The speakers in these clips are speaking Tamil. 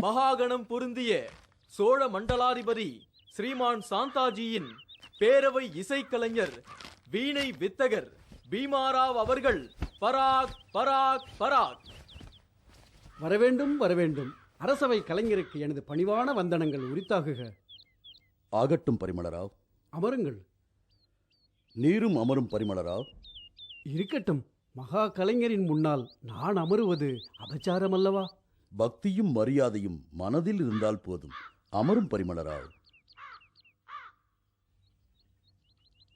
மகாகணம் பொருந்திய சோழ மண்டலாதிபதி ஸ்ரீமான் சாந்தாஜியின் பேரவை இசைக்கலைஞர் வீணை வித்தகர் பீமாராவ் அவர்கள் பராக் பராக் பராக். வரவேண்டும் வரவேண்டும். அரசவை கலைஞருக்கு எனது பணிவான வந்தனங்கள் உரித்தாகுக. ஆகட்டும் பரிமளராவ். அமருங்கள். நீரும் அமரும் பரிமளராவ் இருக்கட்டும். மகா கலைஞரின் முன்னால் நான் அமருவது அபச்சாரம் அல்லவா பக்தியும் மரியாதையும் மனதில் இருந்தால் போதும். அமரும் பரிமளராவ்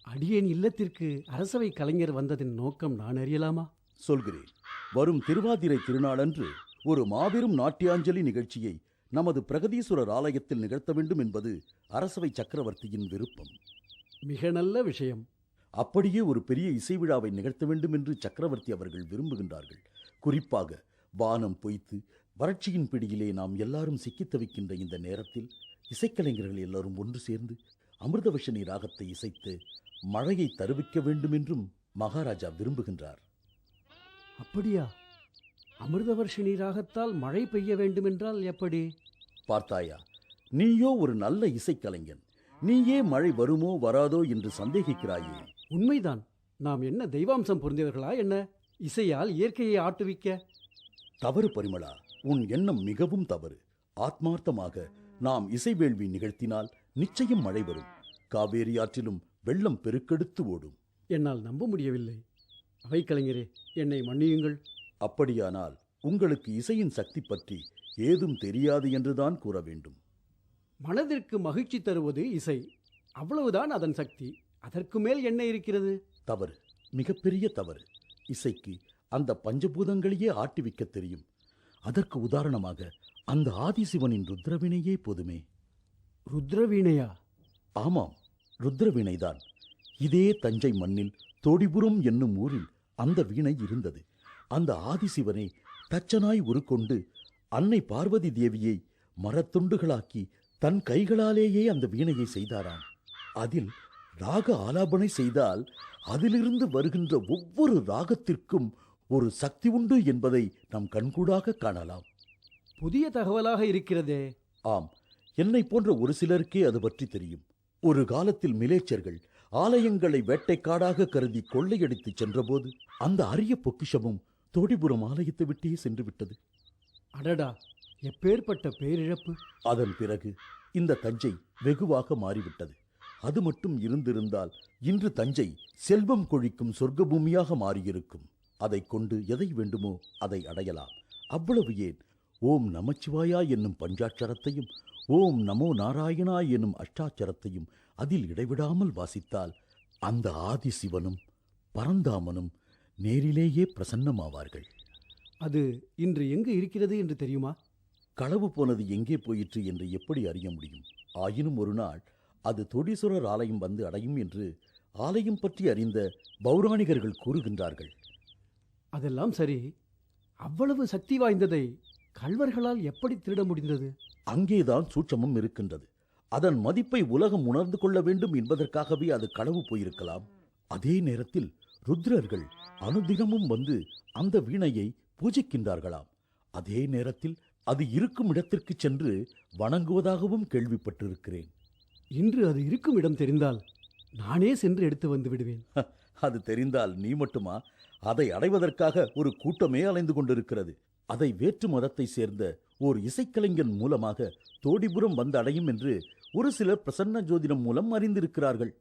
அடியேன் இல்லத்திற்கு அரசவை கலைஞர் வந்ததின் நோக்கம் நான் அறியலாமா? சொல்கிறேன். வரும் திருவாதிரை திருநாளன்று ஒரு மாபெரும் நாட்டியாஞ்சலி நிகழ்ச்சியை நமது பிரகதீஸ்வரர் ஆலயத்தில் நிகழ்த்த வேண்டும் என்பது அரசவை சக்கரவர்த்தியின் விருப்பம். மிக நல்ல விஷயம். அப்படியே ஒரு பெரிய இசை விழாவை நிகழ்த்த வேண்டும் என்று சக்கரவர்த்தி அவர்கள் விரும்புகின்றார்கள். குறிப்பாக வானம் பொய்த்து வறட்சியின் பிடியிலே நாம் எல்லாரும் சிக்கித் தவிக்கின்ற இந்த நேரத்தில் இசைக்கலைஞர்கள் எல்லாரும் ஒன்று சேர்ந்து அமிர்தவர்ஷினி ராகத்தை இசைத்து மழையை தருவிக்க வேண்டும் என்றும் மகாராஜா விரும்புகின்றார். அப்படியா? அமிர்தவர்ஷினி ராகத்தால் மழை பெய்ய வேண்டுமென்றால் எப்படி? பார்த்தாயா நீயோ ஒரு நல்ல இசைக்கலைஞன். நீயே மழை வருமோ வராதோ என்று சந்தேகிக்கிறாயே. உண்மைதான். நாம் என்ன தெய்வாம்சம் பொருந்தியவர்களா என்ன? இசையால் இயற்கையை ஆட்டுவிக்க. தவறு பரிமளா உன் எண்ணம் மிகவும் தவறு. ஆத்மார்த்தமாக நாம் இசை வேள்வி நிகழ்த்தினால் நிச்சயம் மழை வரும். காவேரி ஆற்றிலும் வெள்ளம் பெருக்கெடுத்து ஓடும். என்னால் நம்ப முடியவில்லை. அவை கலைஞரே என்னை மன்னியுங்கள். அப்படியானால் உங்களுக்கு இசையின் சக்தி பற்றி ஏதும் தெரியாது என்றுதான் கூற வேண்டும். மனதிற்கு மகிழ்ச்சி தருவது இசை. அவ்வளவுதான் அதன் சக்தி. அதற்கு மேல் என்ன இருக்கிறது? தவறு. மிகப்பெரிய தவறு. இசைக்கு அந்த பஞ்சபூதங்களையே ஆட்டிவிக்க தெரியும். அதற்கு உதாரணமாக அந்த ஆதிசிவனின் ருத்ரவினையே போதுமே. ருத்ரவீணையா ஆமாம். ருத்ரவீணைதான் இதே தஞ்சை மண்ணில் தோடிபுரம் என்னும் ஊரில் அந்த வீணை இருந்தது. அந்த ஆதிசிவனை தச்சனாய் உருக்கொண்டு அன்னை பார்வதி தேவியை மரத்துண்டுகளாக்கி தன் கைகளாலேயே அந்த வீணையை செய்தாராம். அதில் ராக ஆலாபனை செய்தால் அதிலிருந்து வருகின்ற ஒவ்வொரு ராகத்திற்கும் ஒரு சக்தி உண்டு என்பதை நம் கண்கூடாக காணலாம். புதிய தகவலாக இருக்கிறதே. ஆம் என்னை போன்ற ஒரு சிலருக்கே அது பற்றி தெரியும். ஒரு காலத்தில் மிலேச்சர்கள் ஆலயங்களை வேட்டைக்காடாக கருதி கொள்ளையடித்துச் சென்றபோது அந்த அரிய பொக்கிஷமும் தோடிபுரம் ஆலயத்தை விட்டே சென்று விட்டது அடடா எப்பேற்பட்ட பேரிழப்பு. அதன் பிறகு இந்த தஞ்சை வெகுவாக மாறிவிட்டது. அது மட்டும் இருந்திருந்தால் இன்று தஞ்சை செல்வம் கொழிக்கும் சொர்க்க பூமியாக மாறியிருக்கும். அதைக் கொண்டு எதை வேண்டுமோ அதை அடையலாம். அவ்வளவு ஏன்? ஓம் நமச்சிவாயா என்னும் பஞ்சாட்சரத்தையும் ஓம் நமோ நாராயணா என்னும் அஷ்டாட்சரத்தையும் அதில் இடைவிடாமல் வாசித்தால் அந்த ஆதி சிவனும் பரந்தாமனும் நேரிலேயே பிரசன்னமாவார்கள். அது இன்று எங்கு இருக்கிறது என்று தெரியுமா? களவு போனது எங்கே போயிற்று என்று எப்படி அறிய முடியும்? ஆயினும் ஒரு நாள் அது தொடீஸ்வரர் ஆலயம் வந்து அடையும் என்று ஆலயம் பற்றி அறிந்த பௌராணிகர்கள் கூறுகின்றார்கள். அதெல்லாம் சரி. அவ்வளவு சக்தி வாய்ந்ததை கள்வர்களால் எப்படி திருட முடிந்தது? அங்கேதான் சூட்சமம் இருக்கின்றது. அதன் மதிப்பை உலகம் உணர்ந்து கொள்ள வேண்டும் என்பதற்காகவே அது களவு போயிருக்கலாம். அதே நேரத்தில் ருத்ரர்கள் அனுதினமும் வந்து அந்த வீணையை பூஜிக்கின்றார்களாம். அதே நேரத்தில் அது இருக்கும் இடத்திற்கு சென்று வணங்குவதாகவும் கேள்விப்பட்டிருக்கிறேன். இன்று அது இருக்கும் இடம் தெரிந்தால் நானே சென்று எடுத்து வந்து விடுவேன். அது தெரிந்தால் நீ மட்டுமா? அதை அடைவதற்காக ஒரு கூட்டமே அலைந்து கொண்டிருக்கிறது. அதை வேற்று மதத்தை சேர்ந்த ஓர் இசைக்கலைஞன் மூலமாக தோடிபுரம் வந்து அடையும் என்று ஒரு சிலர் பிரசன்ன ஜோதிடம் மூலம் அறிந்திருக்கிறார்கள்.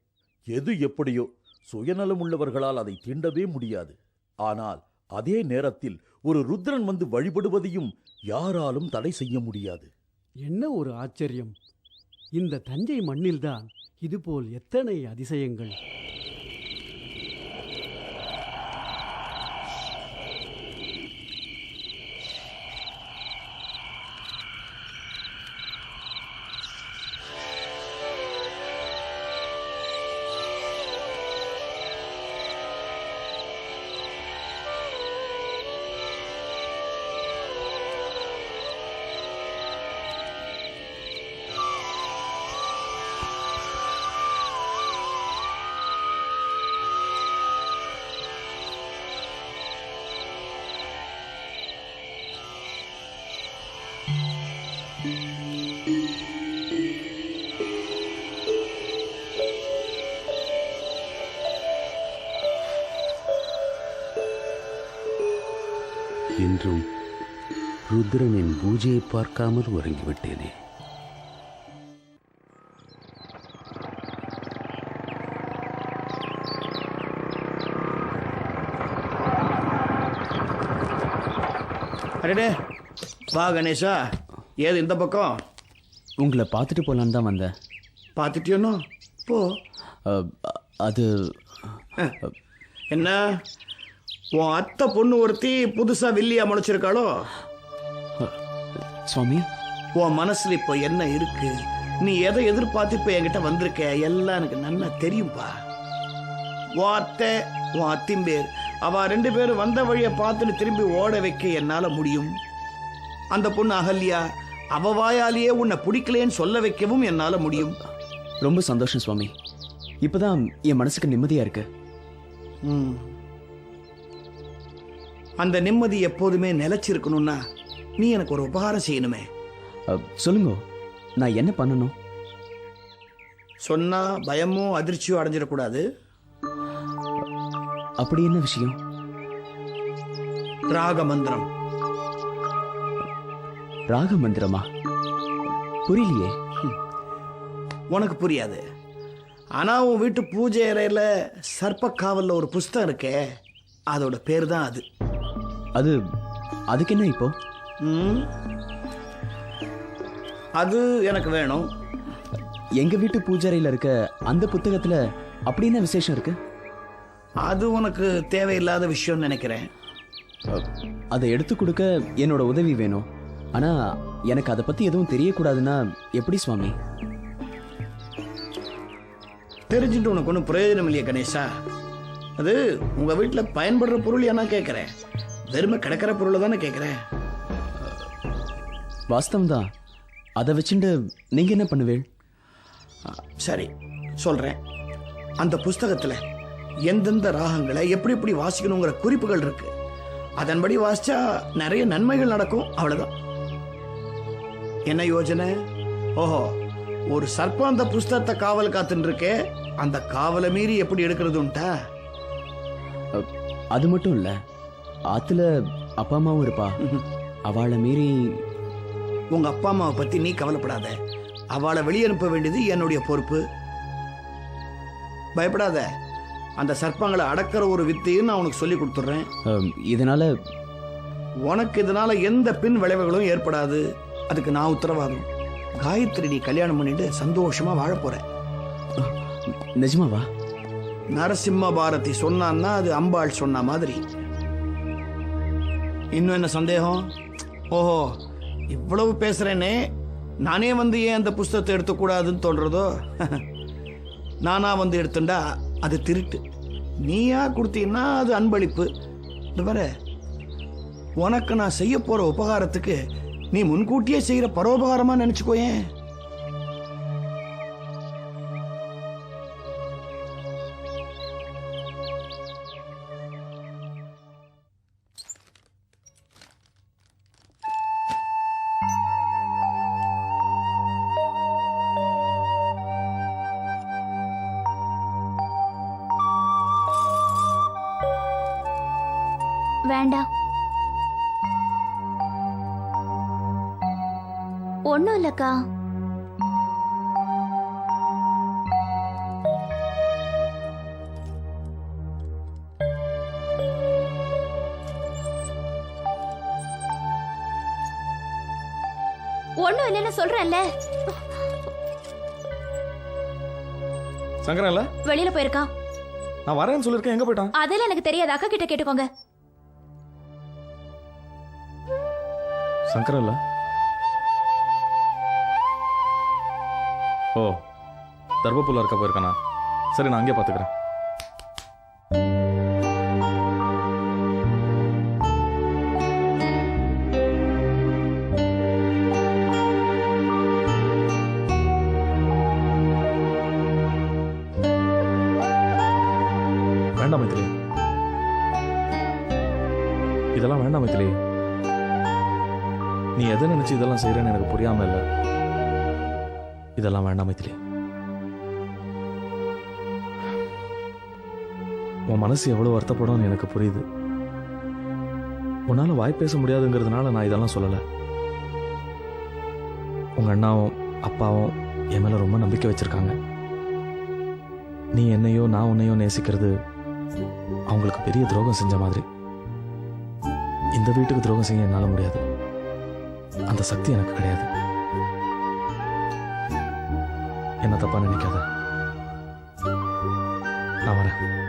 எது எப்படியோ சுயநலம் உள்ளவர்களால் அதை தீண்டவே முடியாது. ஆனால் அதே நேரத்தில் ஒரு ருத்ரன் வந்து வழிபடுவதையும் யாராலும் தடை செய்ய முடியாது. என்ன ஒரு ஆச்சரியம்! இந்த தஞ்சை மண்ணில்தான் இதுபோல் எத்தனை அதிசயங்கள். ருத்ரனின் பூஜையை பார்க்காமல் உறங்கிவிட்டேனே. அடடே வா கணேஷா ஏது இந்த பக்கம்? உங்களை பார்த்துட்டு போகலான்னு தான் வந்தேன். பார்த்துட்டியோனோ? போ. அ, அது என்ன? உன் அத்தை பொண்ணு ஒருத்தி புதுசா வில்லியா முளைச்சிருக்காளோ சுவாமி? உன் மனசுல இப்போ என்ன இருக்கு? நீ எதை எதிர்பார்த்து இப்போ என்கிட்ட வந்திருக்க? எல்லாம் எனக்கு நல்லா தெரியும்பா. உன் அத்தை உன் அத்திம்பேர். அவ ரெண்டு பேரும் வந்த வழியை பார்த்துன்னு திரும்பி ஓட வைக்க என்னால முடியும்? அந்த பொண்ணு அகல்யா அவ வாயாலேயே உன்னை பிடிக்கலேன்னு சொல்ல வைக்கவும் என்னால முடியும்? ரொம்ப சந்தோஷம் சுவாமி. இப்போதான் என் மனசுக்கு நிம்மதியாக இருக்கு. ம். அந்த நிம்மதி எப்போதுமே நிலைச்சிருக்கணும்னா நீ எனக்கு ஒரு உபகாரம் செய்யணுமே. சொல்லுங்க. நான் என்ன பண்ணணும்? சொன்னா பயமோ அதிர்ச்சியோ அடைஞ்சிடக்கூடாது. அப்படி என்ன விஷயம்? ராக மந்திரம். ராக மந்திரமா? புரியலையே. உனக்கு புரியாது. ஆனா உன் வீட்டு பூஜை அறையில சர்ப்ப காவல்ல ஒரு புஸ்தகம் இருக்கே அதோட பேர் தான் அது. அது அதுக்கு என்ன இப்போ? அது எனக்கு வேணும். எங்க வீட்டு பூஜாரையில் இருக்க அந்த புத்தகத்துல அப்படி என்ன விசேஷம் இருக்கு? அது உனக்கு தேவையில்லாத விஷயம்னு நினைக்கிறேன். அதை எடுத்து கொடுக்க என்னோட உதவி வேணும். ஆனா எனக்கு அதை பத்தி எதுவும் தெரியக்கூடாதுன்னா எப்படி சுவாமி? தெரிஞ்சுட்டு உனக்கு ஒன்றும் பிரயோஜனம் இல்லையா கணேஷா அது உங்க வீட்டில் பயன்படுற பொருள் என்ன கேட்குறேன் வெறுமை கிடக்கிற பொருளை தானே கேட்குறேன் வாஸ்தவம் தான் அதை வச்சுட்டு நீங்க என்ன பண்ணுவேள்? சரி சொல்றேன். அந்த புஸ்தகத்துல எந்தெந்த ராகங்களை எப்படி எப்படி வாசிக்கணுங்கிற குறிப்புகள் இருக்கு. அதன்படி வாசிச்சா நிறைய நன்மைகள் நடக்கும் அவ்வளவுதான். என்ன யோஜனை? ஓஹோ ஒரு சர்ப்பம் அந்த புஸ்தகத்தை காவல் காத்துன்னு இருக்கே அந்த காவலை மீறி எப்படி எடுக்கிறது உண்டா அ, அது மட்டும் இல்ல ஆத்துல அப்பா அம்மாவும் இருப்பா. அவளை மீறி உங்க அப்பா அம்மாவை பத்தி நீ கவலைப்படாத. அவளை வெளியே அனுப்ப வேண்டியது என்னுடைய பொறுப்பு. பயப்படாத. அந்த சர்ப்பங்களை அடக்கிற ஒரு வித்தையும் நான் உனக்கு சொல்லி கொடுத்துட்றேன். இதனால உனக்கு இதனால எந்த பின் விளைவுகளும் ஏற்படாது. அதுக்கு நான் உத்தரவாதம். காயத்ரி நீ கல்யாணம் பண்ணிட்டு சந்தோஷமா வாழ போற. நிஜமாவா? நரசிம்ம பாரதி சொன்னான்னா அது அம்பாள் சொன்ன மாதிரி. இன்னும் என்ன சந்தேகம்? ஓஹோ இவ்வளவு பேசுறேனே. நானே வந்து ஏன் அந்த புஸ்தகத்தை எடுத்துக்கூடாதுன்னு தோன்றதோ? நானா வந்து எடுத்துண்டா அது திருட்டு. நீயா கொடுத்தீங்கன்னா அது அன்பளிப்பு. இந்த பாரு உனக்கு நான் செய்ய போற உபகாரத்துக்கு நீ முன்கூட்டியே செய்யற பரோபகாரமா நினைச்சுக்கோயேன். வேண்டாம் ஒன்றும் இல்லக்கா. ஒன்றும் இல்லைன்னு சொல்றேன்ல. சங்கரன்ல? வெளியில போயிருக்கான். நான் வரேன்னு சொல்லியிருக்கேன். எங்க போயிட்டான்? அதெல்லாம் எனக்கு தெரியாது. அக்கா கிட்ட கேட்டுக்கோங்க. சங்கரன்ல? ஓ தர்பப்புல்லா இருக்க போயிருக்கானா? சரி நான் அங்கேயே பார்த்துக்கிறேன். வச்சு இதெல்லாம் செய்யறேன்னு எனக்கு புரியாம இல்ல. இதெல்லாம் வேண்டாம் மைத்திலி. உன் மனசு எவ்வளவு வருத்தப்படும்னு எனக்கு புரியுது. உன்னால் வாய் பேச முடியாதுங்கிறதுனால நான் இதெல்லாம் சொல்லலை. உங்கள் அண்ணாவும் அப்பாவும் என் மேலே ரொம்ப நம்பிக்கை வச்சுருக்காங்க. நீ என்னையோ நான் உன்னையோ நேசிக்கிறது அவங்களுக்கு பெரிய துரோகம் செஞ்ச மாதிரி. இந்த வீட்டுக்கு துரோகம் செய்ய என்னால் முடியாது. அந்த சக்தி எனக்கு கிடையாது. என்ன தப்பா நினைக்காத? நான் வரேன்.